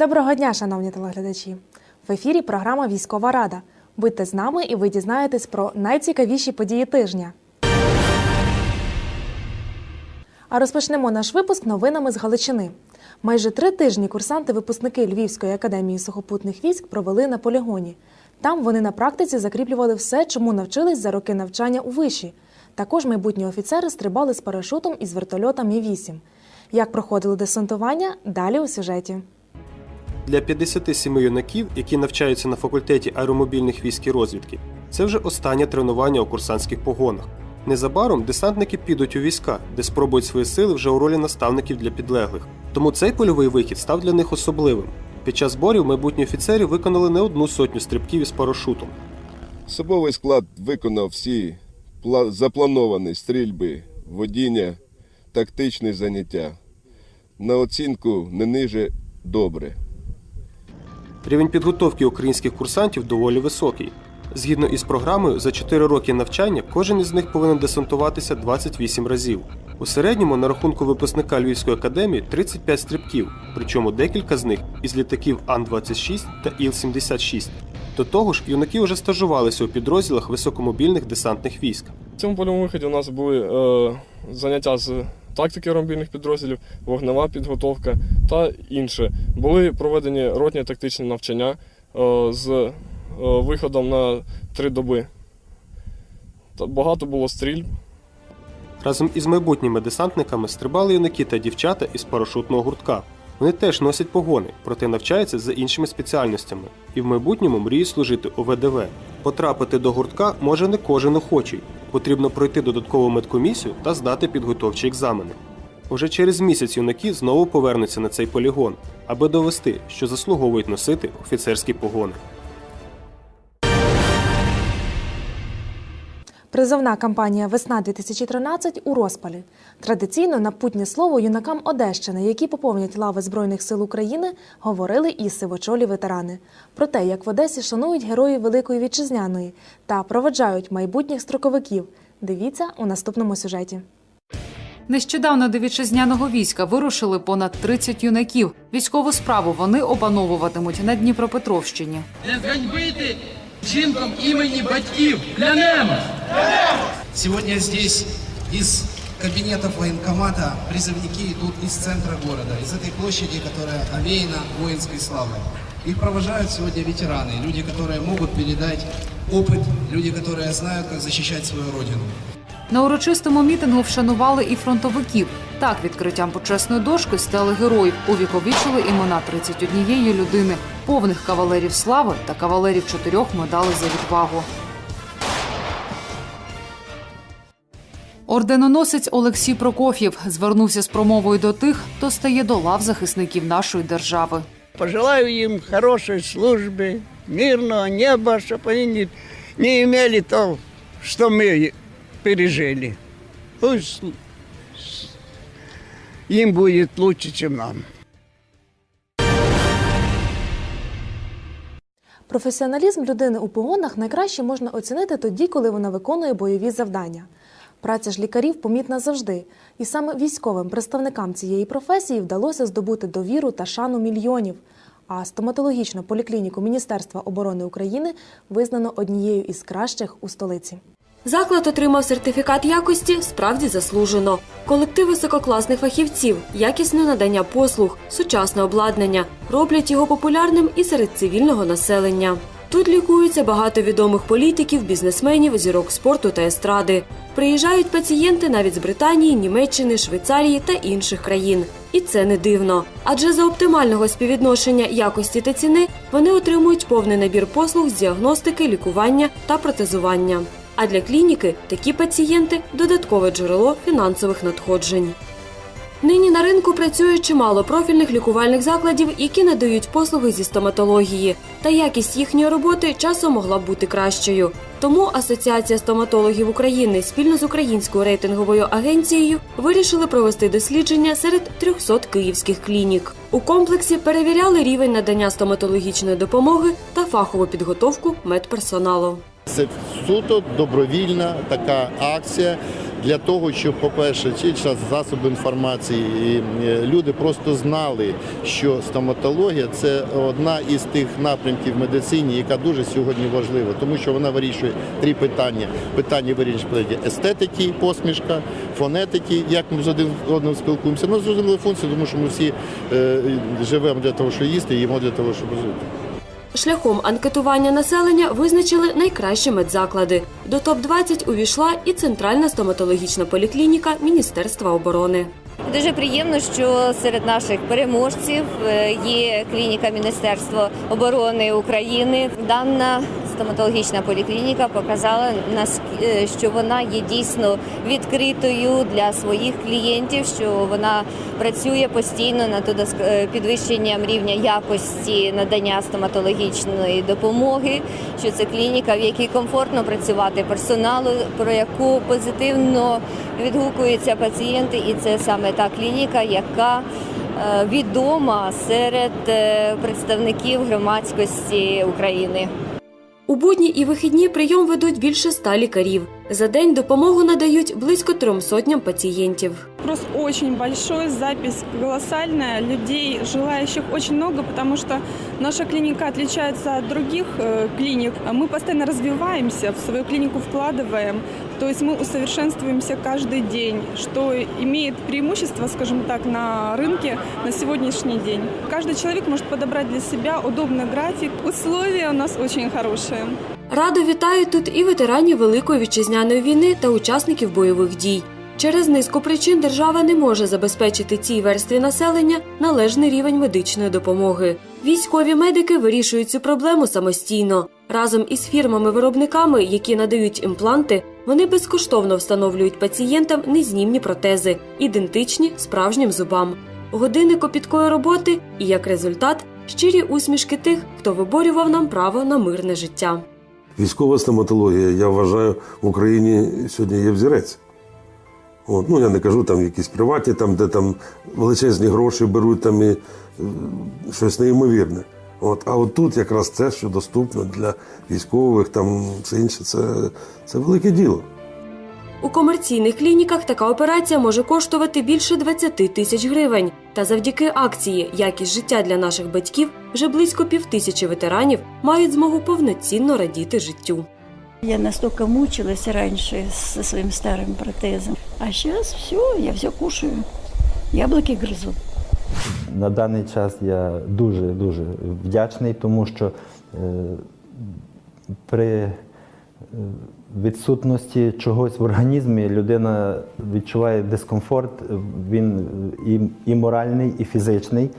Доброго дня, шановні телеглядачі! В ефірі програма Військова Рада. Будьте з нами і ви дізнаєтесь про найцікавіші події тижня. А розпочнемо наш випуск новинами з Галичини. Майже три тижні курсанти-випускники Львівської академії сухопутних військ провели на полігоні. Там вони на практиці закріплювали все, чому навчились за роки навчання у виші. Також майбутні офіцери стрибали з парашутом із вертольота Мі-8. Як проходило десантування? Далі у сюжеті. Для 57 юнаків, які навчаються на факультеті аеромобільних військ і розвідки, це вже останнє тренування у курсантських погонах. Незабаром десантники підуть у війська, де спробують свої сили вже у ролі наставників для підлеглих. Тому цей польовий вихід став для них особливим. Під час зборів майбутні офіцери виконали не одну сотню стрибків із парашутом. Особовий склад виконав всі заплановані стрільби, водіння, тактичні заняття. На оцінку не ниже добре. Рівень підготовки українських курсантів доволі високий. Згідно із програмою, за 4 роки навчання кожен із них повинен десантуватися 28 разів. У середньому на рахунку випускника Львівської академії 35 стрибків, причому декілька з них із літаків Ан-26 та Іл-76. До того ж, юнаки вже стажувалися у підрозділах високомобільних десантних військ. В цьому польовому виході у нас були е, заняття з тактики ромбійних підрозділів, вогнева підготовка та інше. Були проведені ротні тактичні навчання е, з е, виходом на три доби. Багато було стрільб. Разом із майбутніми десантниками стрибали юнаки та дівчата із парашутного гуртка. Вони теж носять погони, проте навчаються за іншими спеціальностями і в майбутньому мріють служити у ВДВ. Потрапити до гуртка може не кожен охочий. Потрібно пройти додаткову медкомісію та здати підготовчі екзамени. Уже через місяць юнаки знову повернуться на цей полігон, аби довести, що заслуговують носити офіцерські погони. Призовна кампанія Весна 2013 у розпалі. Традиційно на путнє слово юнакам Одещини, які поповнять лави Збройних сил України, говорили і сивочолі ветерани. Про те, як в Одесі шанують героїв Великої Вітчизняної та проведжають майбутніх строковиків. Дивіться у наступному сюжеті. Нещодавно до вітчизняного війська вирушили понад 30 юнаків. Військову справу вони опановуватимуть на Дніпропетровщині. не зганьбити вчинком імені батьків. Клянемось! Сегодня здесь из кабинетов военкомата призывники идут из центра города, из этой площади, которая овеяна воинской славой. Их провожают сегодня ветераны, люди, которые могут передать опыт, люди, которые знают, как защищать свою родину. На урочистому мітингу вшанували і фронтовиків. Так, відкриттям почесної дошки стали героїв, увіковічили імена 31 людини, повних кавалерів слави та кавалерів чотирьох медалей за відвагу. Орденоносець Олексій Прокоф'єв звернувся з промовою до тих, хто стає до лав захисників нашої держави. Пожелаю им хорошей службы, мирного неба, чтобы они не, не имели то, что мы пережили. Пусть с- им будет лучше, чем нам. Професіоналізм людини у погонах найкраще можна оцінити тоді, коли вона виконує бойові завдання. Праця ж лікарів помітна завжди, і саме військовим представникам цієї професії вдалося здобути довіру та шану мільйонів. А стоматологічну поліклініку Міністерства оборони України визнано однією із кращих у столиці. Заклад отримав сертифікат якості справді заслужено. Колектив висококласних фахівців, якісне надання послуг, сучасне обладнання роблять його популярним і серед цивільного населення. Тут лікуються багато відомих політиків, бізнесменів, зірок спорту та естради. Приїжджають пацієнти навіть з Британії, Німеччини, Швейцарії та інших країн. І це не дивно. Адже за оптимального співвідношення якості та ціни вони отримують повний набір послуг з діагностики, лікування та протезування. А для клініки такі пацієнти додаткове джерело фінансових надходжень. Нині на ринку працює чимало профільних лікувальних закладів, які надають послуги зі стоматології, та якість їхньої роботи часом могла б бути кращою. Тому Асоціація стоматологів України спільно з українською рейтинговою агенцією вирішили провести дослідження серед 300 київських клінік. У комплексі перевіряли рівень надання стоматологічної допомоги та фахову підготовку медперсоналу. Це суто добровільна така акція для того, щоб, по-перше, через засоби інформації і е, люди просто знали, що стоматологія це одна із тих напрямків медицині, яка дуже сьогодні важлива, тому що вона вирішує три питання. Питання вирішує естетики, посмішка, фонетики, як ми з один одним спілкуємося. Ну, зрозуміло функцію, тому що ми всі е, живемо для того, щоб їсти, їмо для того, щоб жити. Шляхом анкетування населення визначили найкращі медзаклади. До топ-20 увійшла і Центральна стоматологічна поліклініка Міністерства оборони. Дуже приємно, що серед наших переможців е, є клініка Міністерства оборони України. Дана стоматологічна поліклініка показала е, що вона є дійсно відкритою для своїх клієнтів, що вона працює постійно над е, підвищенням рівня якості надання стоматологічної допомоги. Що це клініка, в якій комфортно працювати персоналу, про яку позитивно відгукуються пацієнти, і це саме та клініка, яка е, відома серед представників громадськості України. У будні і вихідні прийом ведуть більше ста лікарів. За день допомогу надають близько трьом сотням пацієнтів. Спрос очень большой, запись колоссальная, людей, желающих очень много, потому что наша клиника отличается от других э, клиник. Мы постоянно развиваемся, в свою клинику вкладываем, то есть мы усовершенствуемся каждый день, что имеет преимущество, скажем так, на рынке на сегодняшний день. Каждый человек может подобрать для себя удобный график. Условия у нас очень хорошие. Радо вітають тут і ветеранів Великої вітчизняної війни та учасників бойових дій. Через низку причин держава не може забезпечити цій верстві населення належний рівень медичної допомоги. Військові медики вирішують цю проблему самостійно. Разом із фірмами-виробниками, які надають імпланти, вони безкоштовно встановлюють пацієнтам незнімні протези, ідентичні справжнім зубам. Години копіткої роботи і як результат щирі усмішки тих, хто виборював нам право на мирне життя. Військова стоматологія, я вважаю, в Україні сьогодні є взірець. От, ну, я не кажу там якісь приватні, там, де там величезні гроші беруть там і е, щось неймовірне. От, а от тут якраз це, що доступно для військових, там все інше, це, це велике діло. У комерційних клініках така операція може коштувати більше 20 тисяч гривень. Та завдяки акції Якість життя для наших батьків вже близько півтисячі ветеранів мають змогу повноцінно радіти життю. Я настолько мучилась раньше со своим старым протезом. А сейчас все, я все кушаю. Яблоки грызу. На даний час я дуже дуже вдячний, тому що е, при е, відсутності чогось в організмі людина відчуває дискомфорт, він і, і моральний, і фізичний.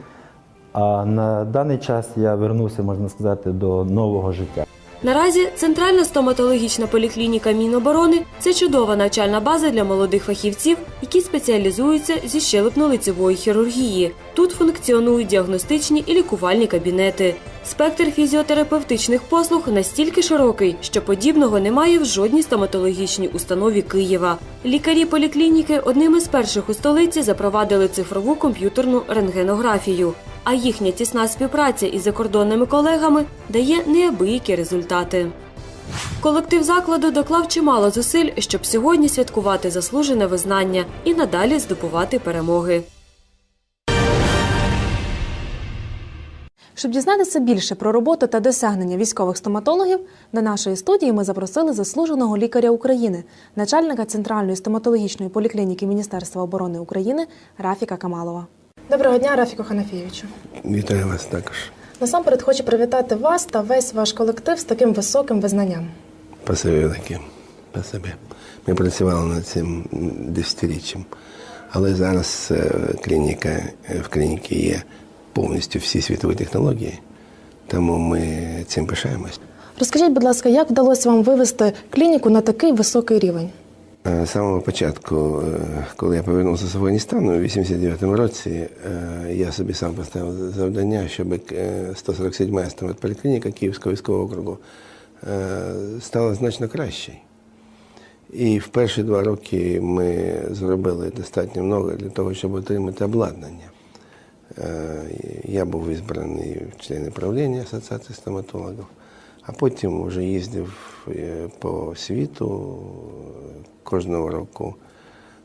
А на даний час я вернувся, можна сказати, до нового життя. Наразі Центральна стоматологічна поліклініка Міноборони це чудова навчальна база для молодих фахівців, які спеціалізуються зі щелепно-лицевої хірургії. Тут функціонують діагностичні і лікувальні кабінети. Спектр фізіотерапевтичних послуг настільки широкий, що подібного немає в жодній стоматологічній установі Києва. Лікарі поліклініки одними з перших у столиці запровадили цифрову комп'ютерну рентгенографію. А їхня тісна співпраця із закордонними колегами дає неабиякі результати. Колектив закладу доклав чимало зусиль, щоб сьогодні святкувати заслужене визнання і надалі здобувати перемоги. Щоб дізнатися більше про роботу та досягнення військових стоматологів, до нашої студії ми запросили заслуженого лікаря України, начальника Центральної стоматологічної поліклініки Міністерства оборони України Рафіка Камалова. Доброго дня, Рафіку Ханафійовичу. Вітаю вас також. Насамперед хочу привітати вас та весь ваш колектив з таким високим визнанням. Спасибі велике. Спасибі. Ми працювали над цим десятиріччям. Але зараз е, клініка, е, в клініці є повністю всі світові технології, тому ми цим пишаємось. Розкажіть, будь ласка, як вдалося вам вивести клініку на такий високий рівень? Е, З самого початку, е, коли я повернувся з Афганістану у 89-му році, е, я собі сам поставив завдання, щоб е, 147-ма стоматполіклініка Київського військового округу стала значно кращою. І в перші два роки ми зробили достатньо много для того, щоб отримати обладнання. Е, Я був визбраний в члени правління Асоціації стоматологів, а потім вже їздив е, по світу кожного року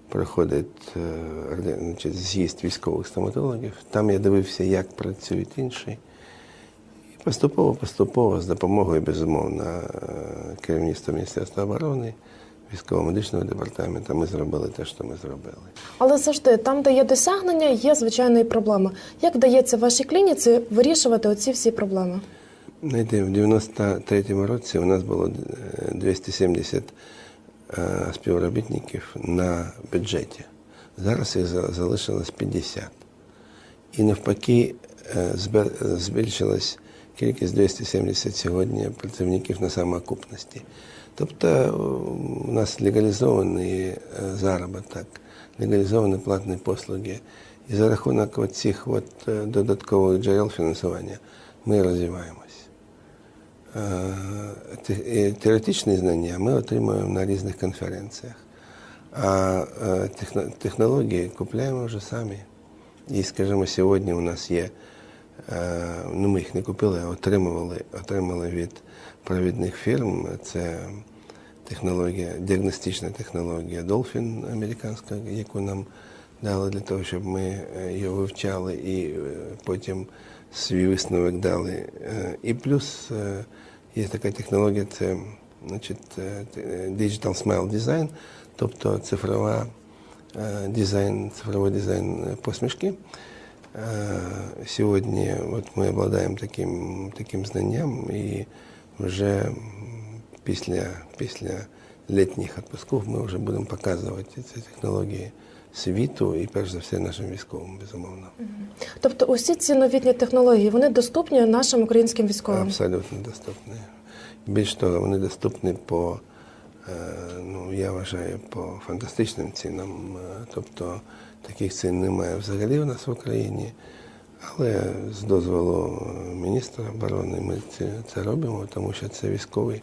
проходить е, значить, з'їзд військових стоматологів. Там я дивився, як працюють інші. І поступово, поступово, з допомогою, безумовно, керівництва Міністерства оборони, військово-медичного департаменту, ми зробили те, що ми зробили. Але завжди там, де є досягнення, є звичайно і проблема. Як вдається вашій клініці вирішувати оці всі проблеми? Знаєте, в 93-му році у нас було е, 270 е, співробітників на бюджеті. Зараз їх залишилось 50. І навпаки, е, збільшилась кількість 270 сьогодні працівників на самоокупності. Тобто е, у нас легалізований е, заробіток, легалізовані платні послуги. І за рахунок цих от е, додаткових джерел фінансування ми розвиваємось. Е, те- е, Теоретичні знання ми отримуємо на різних конференціях, а е, техно- технології купуємо вже самі. І, скажімо, сьогодні у нас є, е, Ну ми їх не купили, а отримували, отримали від провідних фірм. Це технологія, діагностична технологія Dolphin американська, яку нам дали для того, щоб ми е, її вивчали і е, потім свій висновок дали. Е, І плюс е, є така технологія, це значить, е, е, Digital Smile Design, тобто цифрова е, дизайн, цифровий дизайн е, посмішки. Е, Сьогодні от ми обладаємо таким, таким знанням і вже після, після літніх відпусків ми вже будемо показувати ці технології світу і перш за все нашим військовим, безумовно. Тобто, усі ці новітні технології вони доступні нашим українським військовим. Абсолютно доступні. Більш того, вони доступні по, е, ну, я вважаю, по фантастичним цінам. Е, Тобто таких цін немає взагалі у нас в Україні. Але з дозволу е, міністра оборони ми це, робимо, тому що це військові,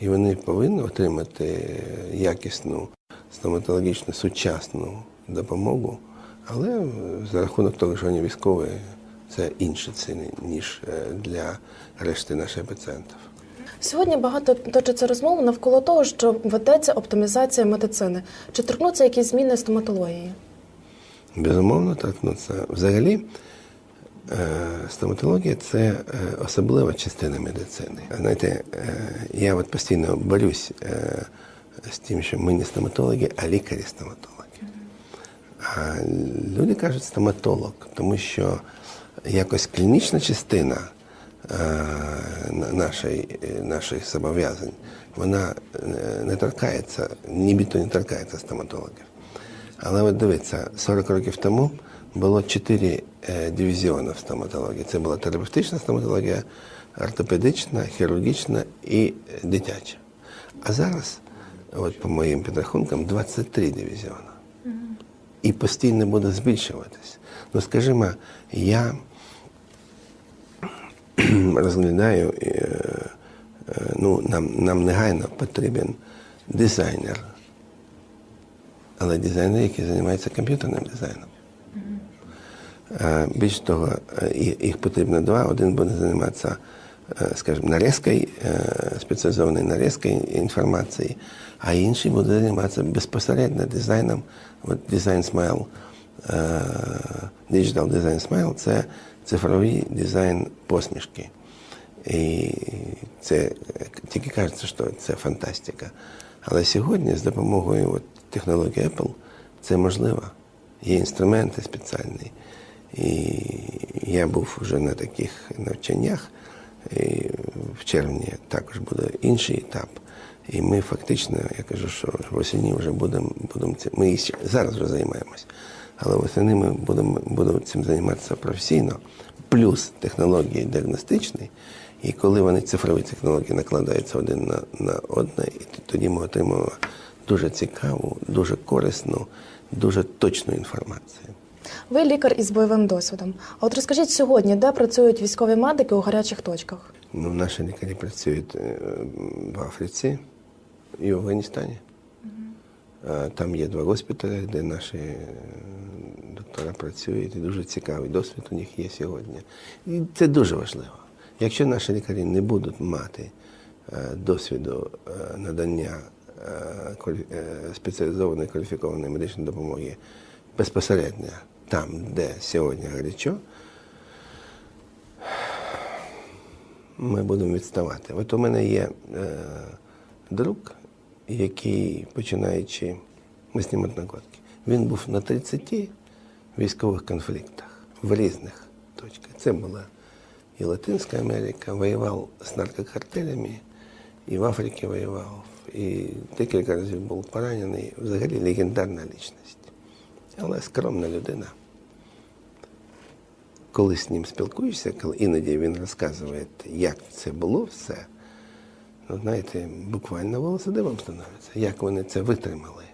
і вони повинні отримати якісну стоматологічну сучасну допомогу. Але е, за рахунок того, що вони військові, це інші ціни, ніж е, для решти наших пацієнтів. Сьогодні багато точиться розмов навколо того, що ведеться оптимізація медицини. Чи торкнуться якісь зміни стоматології? Безумовно, торкнуться. Взагалі, е, стоматологія це е, особлива частина медицини. Знаєте, е, я от постійно борюсь з тим, що ми не стоматологи, а лікарі-стоматологи. А люди кажуть стоматолог, тому що якось клінічна частина нашої, наших зобов'язань, вона не торкається, нібито не торкається стоматологів. Але от дивіться, 40 років тому було чотири е, дивізіони в стоматології. Це була терапевтична стоматологія, ортопедична, хірургічна і е, дитяча. А зараз, от по моїм підрахункам, 23 дивізіони. І постійно буде збільшуватись. Ну, скажімо, я розглядаю, е, ну, нам, нам негайно потрібен дизайнер але дизайнер, який займається комп'ютерним дизайном. Е, Більш того, їх потрібно два. Один буде займатися, е, скажімо, нарізкою, е, спеціалізованою нарізкою інформації, а інший буде займатися безпосередньо дизайном. От дизайн е, Digital Design Smile – це цифровий дизайн посмішки. І це тільки кажеться, що це фантастика. Але сьогодні з допомогою от, технології Apple це можливо. Є інструменти спеціальні. І я був вже на таких навчаннях. І в червні також буде інший етап. І ми фактично, я кажу, що восені вже будемо будемо цим. Ми зараз вже займаємось. Але восени ми будемо, будемо цим займатися професійно, плюс технології діагностичні. І коли вони цифрові технології накладаються один на, на одне, і тоді ми отримуємо дуже цікаву, дуже корисну, дуже точну інформацію. Ви лікар із бойовим досвідом. А от розкажіть сьогодні, де працюють військові медики у гарячих точках? Ну, наші лікарі працюють е, в Африці і в Афганістані. Е, Там є два госпіталі, де наші е, доктора працюють, і дуже цікавий досвід у них є сьогодні. І це дуже важливо. Якщо наші лікарі не будуть мати досвіду надання спеціалізованої кваліфікованої медичної допомоги безпосередньо там, де сьогодні гарячо, ми будемо відставати. От у мене є е, друг, який, починаючи, ми з ним одногодки, він був на 30 військових конфліктах в різних точках. Це була і Латинська Америка, воював з наркокартелями, і в Африці воював, і декілька разів був поранений. Взагалі легендарна лічність. Але скромна людина. Коли з ним спілкуєшся, коли іноді він розказує, як це було все, ну, знаєте, буквально волосся дивом становиться, як вони це витримали.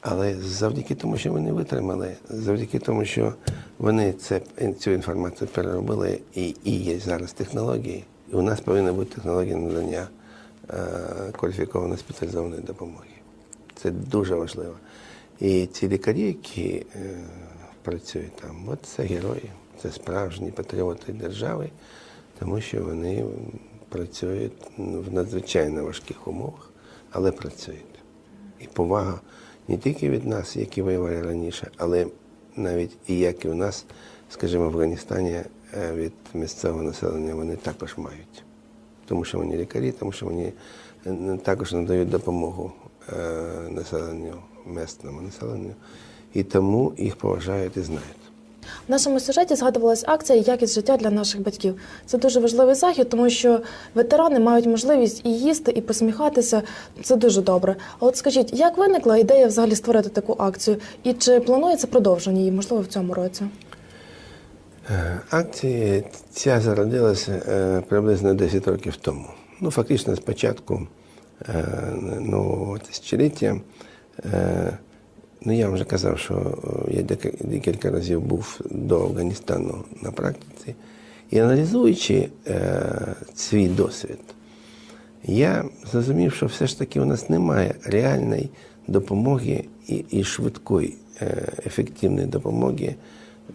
Але завдяки тому, що вони витримали, завдяки тому, що вони це, цю інформацію переробили і, і є зараз технології, і у нас повинна бути технологія надання кваліфікованої спеціалізованої допомоги. Це дуже важливо. І ці лікарі, які е, працюють там, от це герої, це справжні патріоти держави, тому що вони працюють в надзвичайно важких умовах, але працюють. І повага не тільки від нас, які воювали раніше, але навіть і як і у нас, скажімо, в Афганістані е, від місцевого населення вони також мають. Тому що вони лікарі, тому що вони е, також надають допомогу е, населенню, місному населенню, і тому їх поважають і знають. В нашому сюжеті згадувалась акція Якість життя для наших батьків. Це дуже важливий захід, тому що ветерани мають можливість і їсти, і посміхатися. Це дуже добре. А от скажіть, як виникла ідея взагалі створити таку акцію? І чи планується продовження її, можливо, в цьому році? Е, Акція ця зародилася е, приблизно 10 років тому. Ну, фактично, з початку е, нового тисячоліття. Е, Ну, я вже казав, що я декілька разів був до Афганістану на практиці. І аналізуючи свій досвід, я зрозумів, що все ж таки у нас немає реальної допомоги і, і швидкої, ефективної допомоги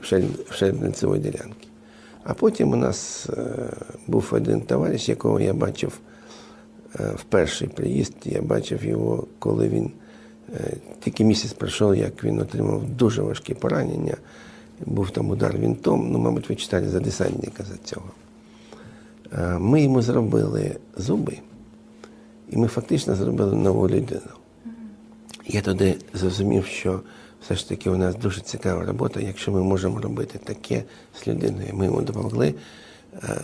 в шель- шельбницевої ділянки. А потім у нас е, був один товариш, якого я бачив е, в перший приїзд. Я бачив його, коли він е, тільки місяць пройшов, як він отримав дуже важкі поранення. Був там удар вінтом, ну, мабуть, ви читали за десантника за цього. Ми йому зробили зуби, і ми фактично зробили нову людину. Я тоді зрозумів, що все ж таки у нас дуже цікава робота, якщо ми можемо робити таке з людиною. Ми йому допомогли е, е,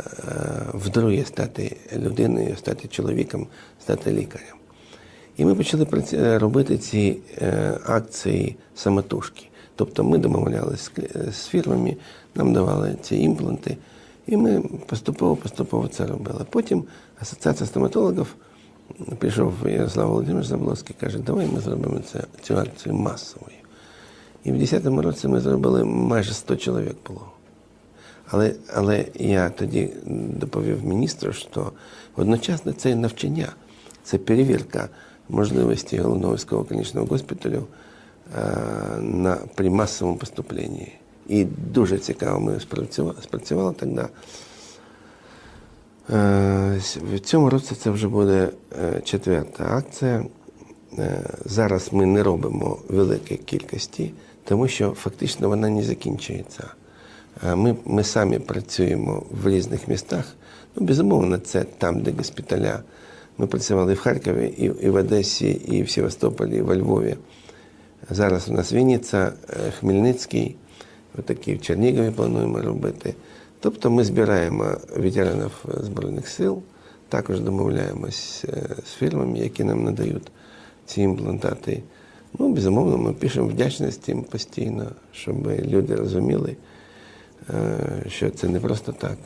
вдруге стати людиною, стати чоловіком, стати лікарем. І ми почали е, робити ці акції самотужки. Тобто ми домовлялися з фірмами, нам давали ці імпланти, і ми поступово-поступово це робили. Потім Асоціація стоматологів прийшов Ярослав Володимирович Заблоцький, каже, давай ми зробимо цю акцію масовою. І в 2010 році ми зробили майже 100 чоловік було. Але, але я тоді доповів міністру, що одночасно це навчання, це перевірка можливості головного військового клінічного госпіталю е, на, при масовому поступленні. І дуже цікаво ми спрацювали, спрацювали тоді. Е, В цьому році це вже буде е, четверта акція. Зараз ми не робимо великої кількості, тому що фактично вона не закінчується. Ми, ми самі працюємо в різних містах. Ну, безумовно, це там, де госпіталя. Ми працювали в Харкові, і, і в Одесі, і в Севастополі, і во Львові. Зараз у нас Вінниця, е, Хмельницький, отакі в Чернігові плануємо робити. Тобто ми збираємо ветеранів Збройних сил, також домовляємось е, з фірмами, які нам надають ці імплантати. Ну, безумовно, ми пишемо вдячність їм постійно, щоб люди розуміли, е, що це не просто так.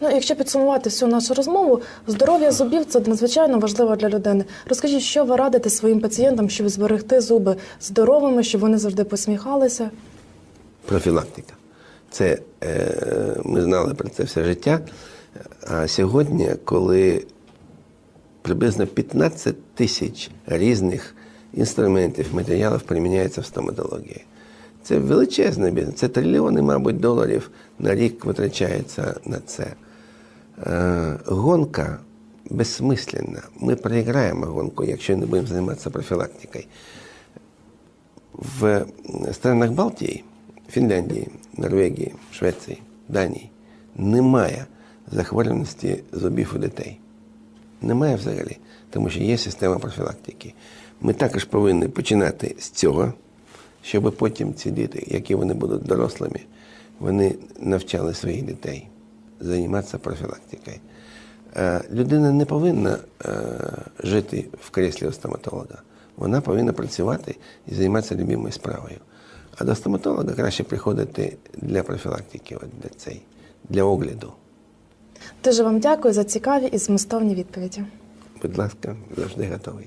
Ну, якщо підсумувати всю нашу розмову, здоров'я зубів це надзвичайно важливо для людини. Розкажіть, що ви радите своїм пацієнтам, щоб зберегти зуби здоровими, щоб вони завжди посміхалися? профілактика. Це е, ми знали про це все життя. А сьогодні, коли приблизно 15 тисяч різних інструментів, матеріалів приміняється в стоматології. Це величезний бізнес. Це трильйони, мабуть, доларів на рік витрачається на це. Е, гонка безсмисленно. Ми проіграємо гонку, якщо не будемо займатися профілактикою. В странах Балтії, Фінляндії, Норвегії, Швеції, Данії немає захворюваності зубів у дітей. Немає взагалі, тому що є система профілактики. Ми також повинні починати з цього, щоб потім ці діти, які вони будуть дорослими, вони навчали своїх дітей займатися профілактикою. Е, Людина не повинна е, жити в креслі у стоматолога. Вона повинна працювати і займатися любимою справою. А до стоматолога краще приходити для профілактики, для, цей, для огляду. Дуже вам дякую за цікаві і змістовні відповіді. Будь ласка, завжди готовий.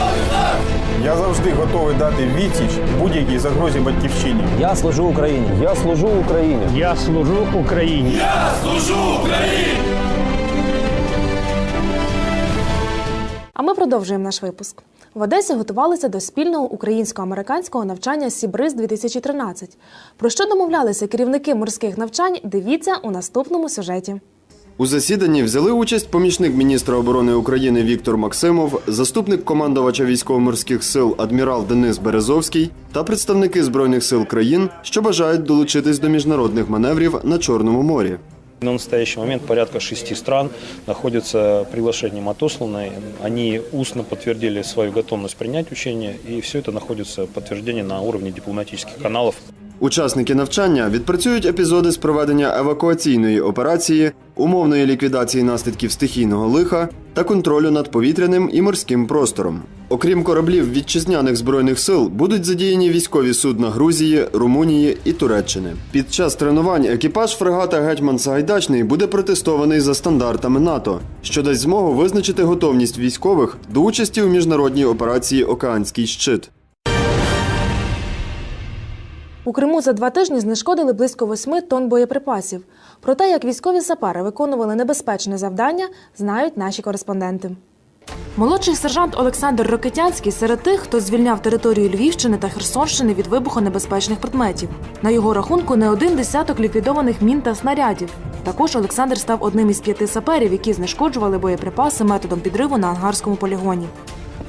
завжди готовий дати відсіч будь-якій загрозі батьківщині. Я служу Україні. Я служу Україні. Я служу Україні. Я служу Україні! А ми продовжуємо наш випуск. В Одесі готувалися до спільного українсько-американського навчання Сібриз 2013 Про що домовлялися керівники морських навчань? Дивіться у наступному сюжеті. У засіданні взяли участь помічник міністра оборони України Віктор Максимов, заступник командувача військово-морських сил адмірал Денис Березовський та представники збройних сил країн, що бажають долучитись до міжнародних маневрів на Чорному морі. На настоящий момент порядка шести стран находятся приглашением отосланы. Они устно подтвердили свою готовность принять учение, и все это находится подтверждение на уровне дипломатических каналов. Учасники навчання відпрацюють епізоди з проведення евакуаційної операції, умовної ліквідації наслідків стихійного лиха та контролю над повітряним і морським простором. Окрім кораблів вітчизняних збройних сил, будуть задіяні військові судна Грузії, Румунії і Туреччини. Під час тренувань екіпаж фрегата Гетьман Сагайдачний буде протестований за стандартами НАТО, що дасть змогу визначити готовність військових до участі у міжнародній операції Океанський щит. У Криму за два тижні знешкодили близько восьми тонн боєприпасів. Про те, як військові сапери виконували небезпечне завдання, знають наші кореспонденти. Молодший сержант Олександр Рокитянський серед тих, хто звільняв територію Львівщини та Херсонщини від вибухонебезпечних предметів. На його рахунку не один десяток ліквідованих мін та снарядів. Також Олександр став одним із п'яти саперів, які знешкоджували боєприпаси методом підриву на ангарському полігоні.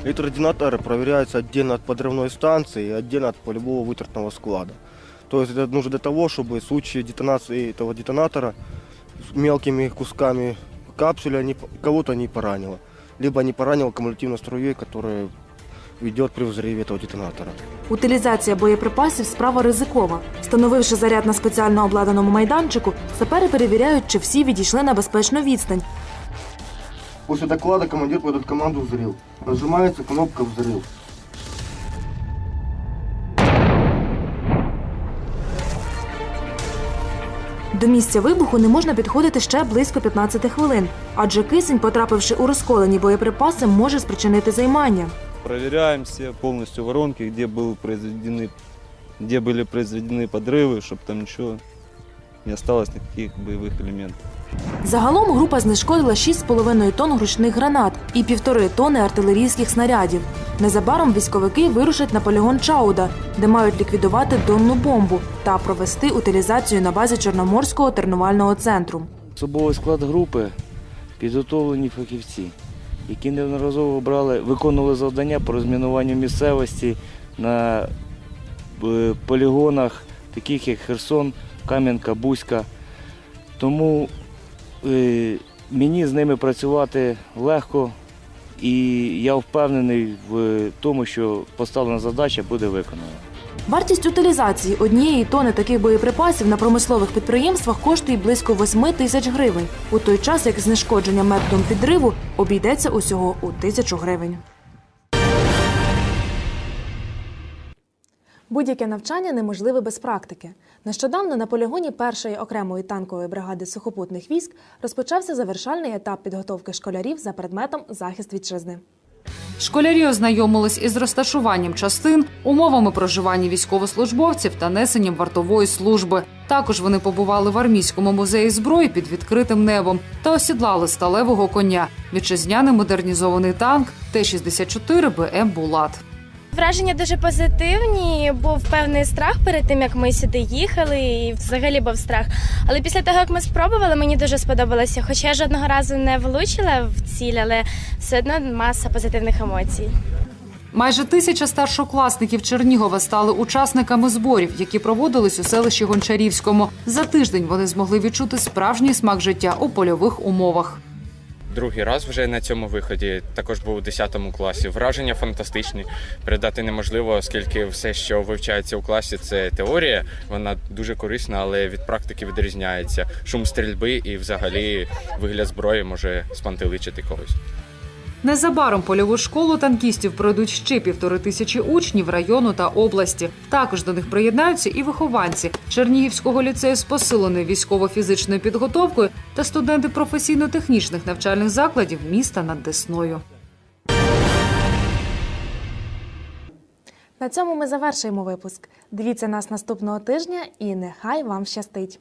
Электродетонаторы проверяются отдельно от подрывной станции и отдельно от полевого вытратного склада. То есть это нужно для того, чтобы в случае детонации этого детонатора с мелкими кусками капсуля не- кого-то не поранило. Либо не поранило кумулятивной струей, которая ведет при взрыве этого детонатора. Утилізація боєприпасів справа ризикова. Встановивши заряд на спеціально обладнаному майданчику, сапери перевіряють, чи всі відійшли на безпечну відстань. После доклада командир подает команду «Взрыв». Нажимается кнопка «Взрыв». До місця вибуху не можна підходити ще близько 15 хвилин, адже кисень, потрапивши у розколені боєприпаси, може спричинити займання. Проверяем все полностью воронки, где, был произведены, где были произведены подрывы, чтобы там ничего не осталось, никаких боевых элементов. Загалом група знешкодила 6,5 тонн ручних гранат і півтори тонни артилерійських снарядів. Незабаром військовики вирушать на полігон Чауда, де мають ліквідувати донну бомбу та провести утилізацію на базі Чорноморського тренувального центру. Особовий склад групи підготовлені фахівці, які неодноразово брали, виконували завдання по розмінуванню місцевості на е, полігонах, таких як Херсон, Кам'янка, Бузька. Тому мені з ними працювати легко, і я впевнений в тому, що поставлена задача буде виконана. Вартість утилізації однієї тони таких боєприпасів на промислових підприємствах коштує близько 8 тисяч гривень, у той час як знешкодження методом підриву обійдеться усього у тисячу гривень. Будь-яке навчання неможливе без практики. Нещодавно на полігоні першої окремої танкової бригади сухопутних військ розпочався завершальний етап підготовки школярів за предметом захист вітчизни. Школярі ознайомились із розташуванням частин, умовами проживання військовослужбовців та несенням вартової служби. Також вони побували в армійському музеї зброї під відкритим небом та осідлали сталевого коня, вітчизняний модернізований танк Т-64 БМ Булат. Враження дуже позитивні. Був певний страх перед тим, як ми сюди їхали, і взагалі був страх. Але після того, як ми спробували, мені дуже сподобалося. Хоча я жодного разу не влучила в ціль, але все одно маса позитивних емоцій. Майже тисяча старшокласників Чернігова стали учасниками зборів, які проводились у селищі Гончарівському. За тиждень вони змогли відчути справжній смак життя у польових умовах. Другий раз вже на цьому виході також був у 10 класі. Враження фантастичні. Передати неможливо, оскільки все, що вивчається у класі, це теорія. Вона дуже корисна, але від практики відрізняється. Шум стрільби і, взагалі, вигляд зброї може спантеличити когось. Незабаром польову школу танкістів пройдуть ще півтори тисячі учнів району та області. Також до них приєднаються і вихованці Чернігівського ліцею з посиленою військово-фізичною підготовкою та студенти професійно-технічних навчальних закладів міста над Десною. На цьому ми завершуємо випуск. Дивіться нас наступного тижня і нехай вам щастить!